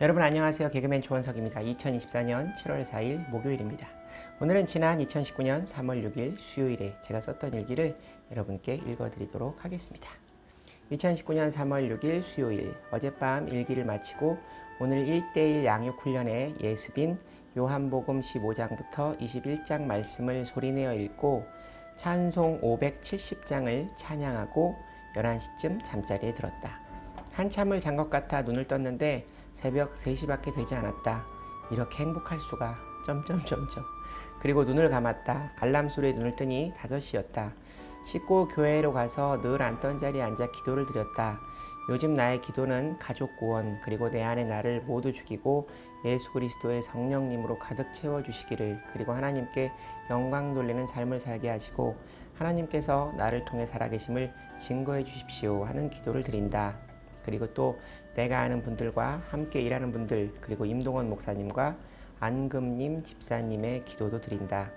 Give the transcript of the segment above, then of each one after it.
여러분 안녕하세요. 개그맨 조원석입니다. 2024년 7월 4일 목요일입니다. 오늘은 지난 2019년 3월 6일 수요일에 제가 썼던 일기를 여러분께 읽어드리도록 하겠습니다. 2019년 3월 6일 수요일 어젯밤 일기를 마치고 오늘 1대1 양육훈련의 예습인 요한복음 15장부터 21장 말씀을 소리내어 읽고 찬송 570장을 찬양하고 11시쯤 잠자리에 들었다. 한참을 잔 것 같아 눈을 떴는데 새벽 3시밖에 되지 않았다. 이렇게 행복할 수가 점점점점. 그리고 눈을 감았다. 알람 소리에 눈을 뜨니 5시였다. 씻고 교회로 가서 늘 앉던 자리에 앉아 기도를 드렸다. 요즘 나의 기도는 가족 구원 그리고 내 안의 나를 모두 죽이고 예수 그리스도의 성령님으로 가득 채워 주시기를 그리고 하나님께 영광 돌리는 삶을 살게 하시고 하나님께서 나를 통해 살아계심을 증거해 주십시오 하는 기도를 드린다. 그리고 또 내가 아는 분들과 함께 일하는 분들 그리고 임동원 목사님과 안금님 집사님의 기도도 드린다.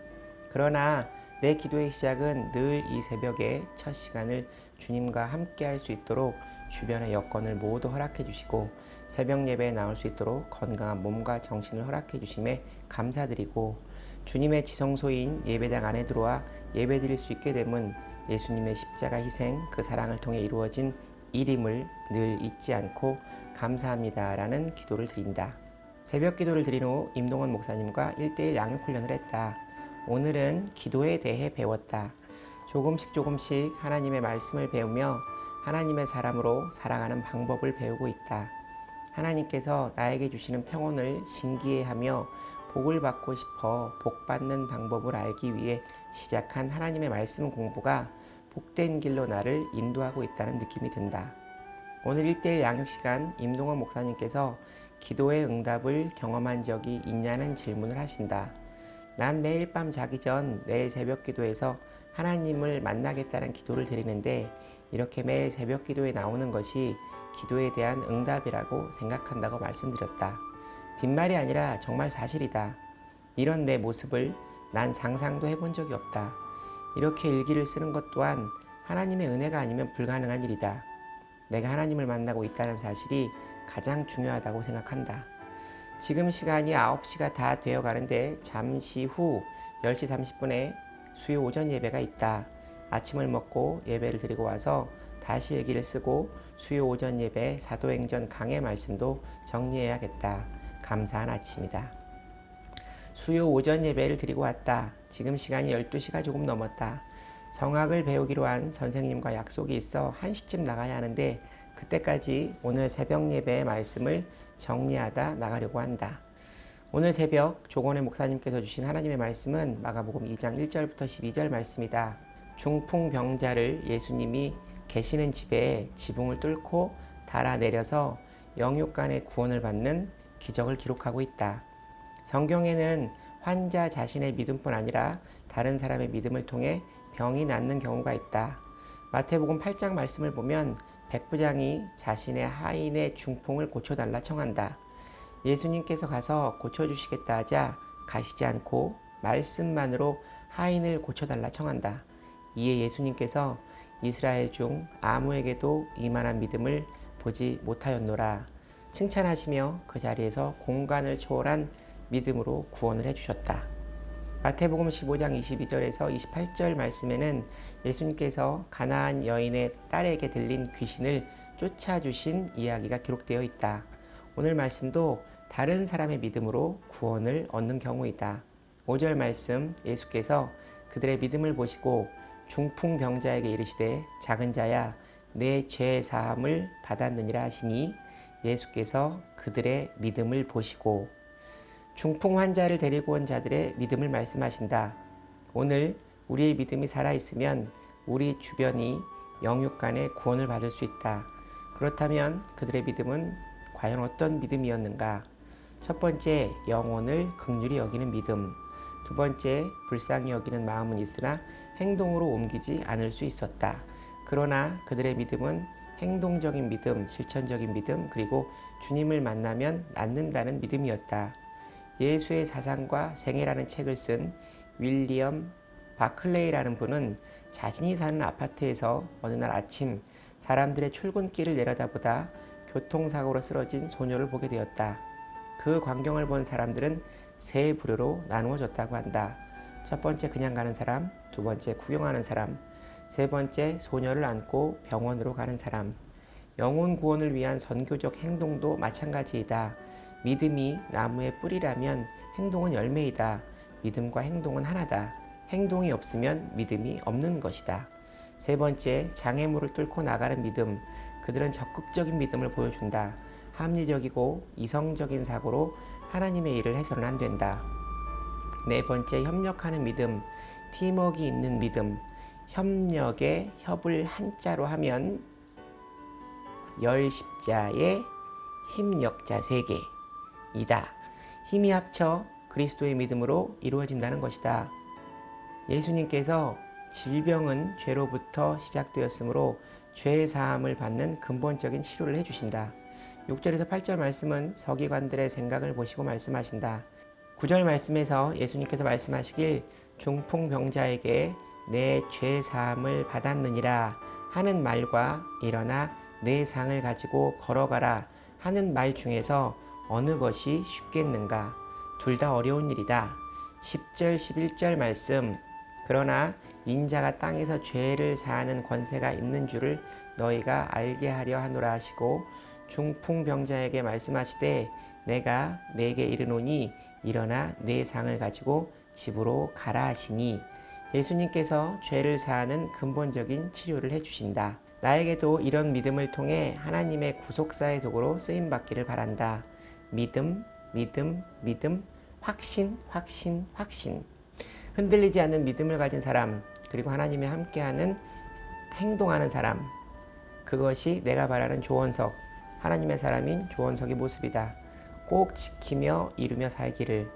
그러나 내 기도의 시작은 늘 이 새벽에 첫 시간을 주님과 함께 할 수 있도록 주변의 여건을 모두 허락해 주시고 새벽 예배에 나올 수 있도록 건강한 몸과 정신을 허락해 주심에 감사드리고 주님의 지성소인 예배당 안에 들어와 예배 드릴 수 있게 됨은 예수님의 십자가 희생 그 사랑을 통해 이루어진 일임을 늘 잊지 않고 감사합니다라는 기도를 드린다. 새벽 기도를 드린 후 임동원 목사님과 1대1 양육 훈련을 했다. 오늘은 기도에 대해 배웠다. 조금씩 조금씩 하나님의 말씀을 배우며 하나님의 사람으로 살아가는 방법을 배우고 있다. 하나님께서 나에게 주시는 평온을 신기해하며 복을 받고 싶어 복 받는 방법을 알기 위해 시작한 하나님의 말씀 공부가 복된 길로 나를 인도하고 있다는 느낌이 든다. 오늘 1대1 양육 시간 임동원 목사님께서 기도의 응답을 경험한 적이 있냐는 질문을 하신다. 난 매일 밤 자기 전 매일 새벽 기도에서 하나님을 만나겠다는 기도를 드리는데 이렇게 매일 새벽 기도에 나오는 것이 기도에 대한 응답이라고 생각한다고 말씀드렸다. 빈말이 아니라 정말 사실이다. 이런 내 모습을 난 상상도 해본 적이 없다. 이렇게 일기를 쓰는 것 또한 하나님의 은혜가 아니면 불가능한 일이다. 내가 하나님을 만나고 있다는 사실이 가장 중요하다고 생각한다. 지금 시간이 9시가 다 되어 가는데 잠시 후 10시 30분에 수요 오전 예배가 있다. 아침을 먹고 예배를 드리고 와서 다시 일기를 쓰고 수요 오전 예배 사도행전 강의 말씀도 정리해야겠다. 감사한 아침이다. 수요 오전 예배를 드리고 왔다. 지금 시간이 12시가 조금 넘었다. 성악을 배우기로 한 선생님과 약속이 있어 1시쯤 나가야 하는데 그때까지 오늘 새벽 예배의 말씀을 정리하다 나가려고 한다. 오늘 새벽 조건의 목사님께서 주신 하나님의 말씀은 마가복음 2장 1절부터 12절 말씀이다. 중풍병자를 예수님이 계시는 집에 지붕을 뚫고 달아내려서 영육간의 구원을 받는 기적을 기록하고 있다. 성경에는 환자 자신의 믿음뿐 아니라 다른 사람의 믿음을 통해 병이 낫는 경우가 있다. 마태복음 8장 말씀을 보면 백부장이 자신의 하인의 중풍을 고쳐달라 청한다. 예수님께서 가서 고쳐주시겠다 하자 가시지 않고 말씀만으로 하인을 고쳐달라 청한다. 이에 예수님께서 이스라엘 중 아무에게도 이만한 믿음을 보지 못하였노라. 칭찬하시며 그 자리에서 공간을 초월한 믿음으로 구원을 해주셨다. 마태복음 15장 22절에서 28절 말씀에는 예수님께서 가나안 여인의 딸에게 들린 귀신을 쫓아주신 이야기가 기록되어 있다. 오늘 말씀도 다른 사람의 믿음으로 구원을 얻는 경우이다. 5절 말씀 예수께서 그들의 믿음을 보시고 중풍병자에게 이르시되 작은 자야 내 죄 사함을 받았느니라 하시니 예수께서 그들의 믿음을 보시고 중풍 환자를 데리고 온 자들의 믿음을 말씀하신다. 오늘 우리의 믿음이 살아있으면 우리 주변이 영육간의 구원을 받을 수 있다. 그렇다면 그들의 믿음은 과연 어떤 믿음이었는가? 첫 번째, 영혼을 극률히 여기는 믿음. 두 번째, 불쌍히 여기는 마음은 있으나 행동으로 옮기지 않을 수 있었다. 그러나 그들의 믿음은 행동적인 믿음, 실천적인 믿음, 그리고 주님을 만나면 낫는다는 믿음이었다. 예수의 사상과 생애라는 책을 쓴 윌리엄 바클레이라는 분은 자신이 사는 아파트에서 어느 날 아침 사람들의 출근길을 내려다보다 교통사고로 쓰러진 소녀를 보게 되었다. 그 광경을 본 사람들은 세 부류로 나누어졌다고 한다. 첫 번째 그냥 가는 사람, 두 번째 구경하는 사람, 세 번째 소녀를 안고 병원으로 가는 사람. 영혼 구원을 위한 선교적 행동도 마찬가지이다. 믿음이 나무의 뿌리라면 행동은 열매이다. 믿음과 행동은 하나다. 행동이 없으면 믿음이 없는 것이다. 세 번째, 장애물을 뚫고 나가는 믿음. 그들은 적극적인 믿음을 보여준다. 합리적이고 이성적인 사고로 하나님의 일을 해서는 안 된다. 네 번째, 협력하는 믿음. 팀워크 있는 믿음. 협력에 협을 한자로 하면 열 십자의 힘력자 세계 이다. 힘이 합쳐 그리스도의 믿음으로 이루어진다는 것이다. 예수님께서 질병은 죄로부터 시작되었으므로 죄 사함을 받는 근본적인 치료를 해주신다. 6절에서 8절 말씀은 서기관들의 생각을 보시고 말씀하신다. 9절 말씀에서 예수님께서 말씀하시길 중풍병자에게 내 죄 사함을 받았느니라 하는 말과 일어나 내 상을 가지고 걸어가라 하는 말 중에서 어느 것이 쉽겠는가? 둘 다 어려운 일이다. 10절, 11절 말씀. 그러나 인자가 땅에서 죄를 사하는 권세가 있는 줄을 너희가 알게 하려 하노라 하시고 중풍병자에게 말씀하시되 내가 내게 이르노니 일어나 내 상을 가지고 집으로 가라 하시니 예수님께서 죄를 사하는 근본적인 치료를 해주신다. 나에게도 이런 믿음을 통해 하나님의 구속사의 도구로 쓰임 받기를 바란다. 믿음, 믿음, 믿음, 확신, 확신, 확신. 흔들리지 않는 믿음을 가진 사람, 그리고 하나님의 함께하는 행동하는 사람. 그것이 내가 바라는 조원석, 하나님의 사람인 조원석의 모습이다. 꼭 지키며 이루며 살기를.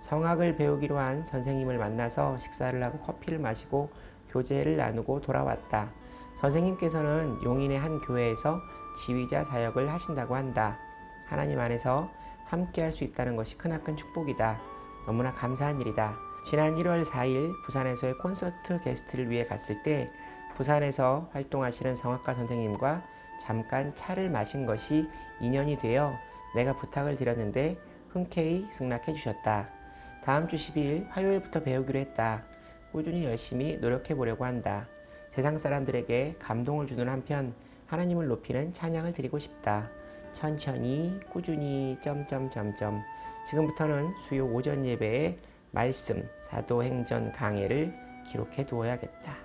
성악을 배우기로 한 선생님을 만나서 식사를 하고 커피를 마시고 교제를 나누고 돌아왔다. 선생님께서는 용인의 한 교회에서 지휘자 사역을 하신다고 한다. 하나님 안에서 함께 할 수 있다는 것이 크나큰 축복이다. 너무나 감사한 일이다. 지난 1월 4일 부산에서의 콘서트 게스트를 위해 갔을 때 부산에서 활동하시는 성악가 선생님과 잠깐 차를 마신 것이 인연이 되어 내가 부탁을 드렸는데 흔쾌히 승낙해 주셨다. 다음 주 12일 화요일부터 배우기로 했다. 꾸준히 열심히 노력해 보려고 한다. 세상 사람들에게 감동을 주는 한편 하나님을 높이는 찬양을 드리고 싶다. 천천히 꾸준히 점점점점 지금부터는 수요 오전 예배의 말씀 사도행전 강해를 기록해 두어야겠다.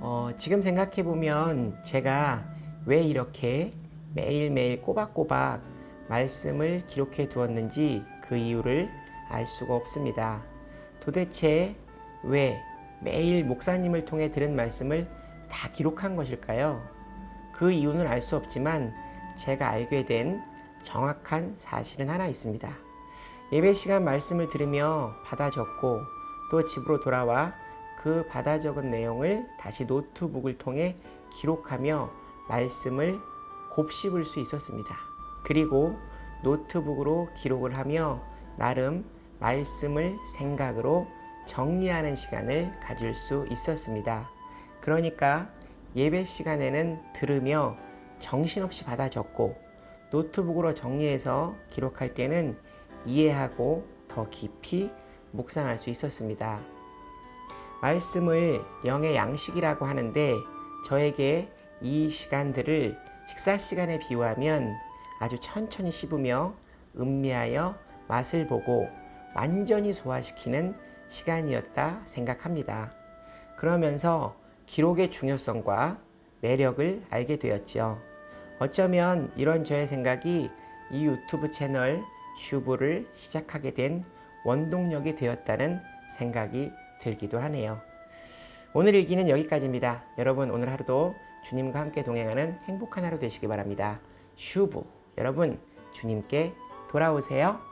어, 지금 생각해 보면 제가 왜 이렇게 매일매일 꼬박꼬박 말씀을 기록해 두었는지 그 이유를 알 수가 없습니다. 도대체 왜 매일 목사님을 통해 들은 말씀을 다 기록한 것일까요? 그 이유는 알 수 없지만 제가 알게 된 정확한 사실은 하나 있습니다. 예배 시간 말씀을 들으며 받아 적고 또 집으로 돌아와 그 받아 적은 내용을 다시 노트북을 통해 기록하며 말씀을 곱씹을 수 있었습니다. 그리고 노트북으로 기록을 하며 나름 말씀을 생각으로 정리하는 시간을 가질 수 있었습니다. 그러니까 예배 시간에는 들으며 정신없이 받아 적고 노트북으로 정리해서 기록할 때는 이해하고 더 깊이 묵상할 수 있었습니다. 말씀을 영의 양식이라고 하는데 저에게 이 시간들을 식사 시간에 비유하면 아주 천천히 씹으며 음미하여 맛을 보고 완전히 소화시키는 시간이었다 생각합니다. 그러면서 기록의 중요성과 매력을 알게 되었죠. 어쩌면 이런 저의 생각이 이 유튜브 채널 슈브를 시작하게 된 원동력이 되었다는 생각이 들기도 하네요. 오늘 일기는 여기까지입니다. 여러분 오늘 하루도 주님과 함께 동행하는 행복한 하루 되시기 바랍니다. 슈브 여러분 주님께 돌아오세요.